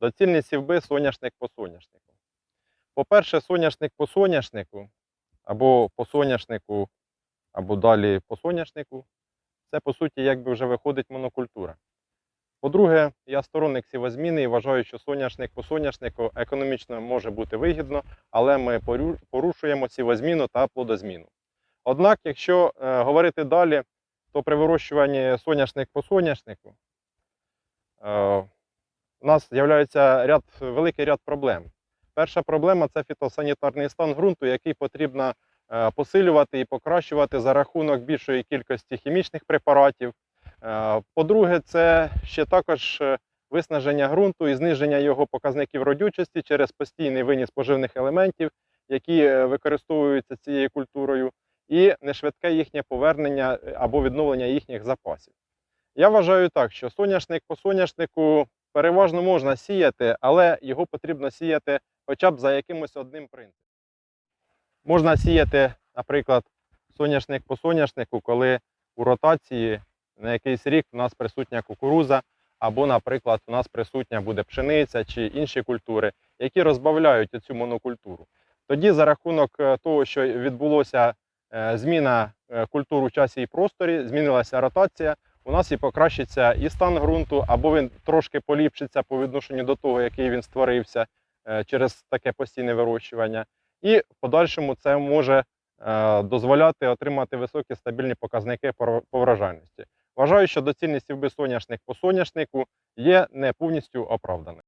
Доцільність сівби соняшник по соняшнику. По-перше, соняшник по соняшнику, або по соняшнику, або далі по соняшнику, це по суті якби вже виходить монокультура. По-друге, я сторонник сівозміни і вважаю, що соняшник по соняшнику економічно може бути вигідно, але ми порушуємо сівозміну та плодозміну. Однак, якщо е, говорити далі, то при вирощуванні соняшник по соняшнику е, у нас з'являється ряд, великий ряд проблем. Перша проблема це фітосанітарний стан ґрунту, який потрібно е, посилювати і покращувати за рахунок більшої кількості хімічних препаратів. Е, По-друге, це ще також е, виснаження ґрунту і зниження його показників родючості через постійний виніс поживних елементів, які використовуються цією культурою, і нешвидке їхнє повернення або відновлення їхніх запасів. Я вважаю так, що соняшник по соняшнику переважно можна сіяти, але його потрібно сіяти хоча б за якимось одним принципом. Можна сіяти, наприклад, соняшник по соняшнику, коли у ротації на якийсь рік у нас присутня кукуруза, або, наприклад, у нас присутня буде пшениця чи інші культури, які розбавляють цю монокультуру. Тоді за рахунок е, того, що відбулося е, зміна е, культур у часі і просторі, змінилася ротація, у нас і покращиться і стан ґрунту, або він трошки поліпшиться по відношенню до того, який він створився е, через таке постійне вирощування. І в подальшому це може е, дозволяти отримати високі стабільні показники по вражальності. Вважаю, що доцільність сівби соняшник по соняшнику є не повністю оправданою.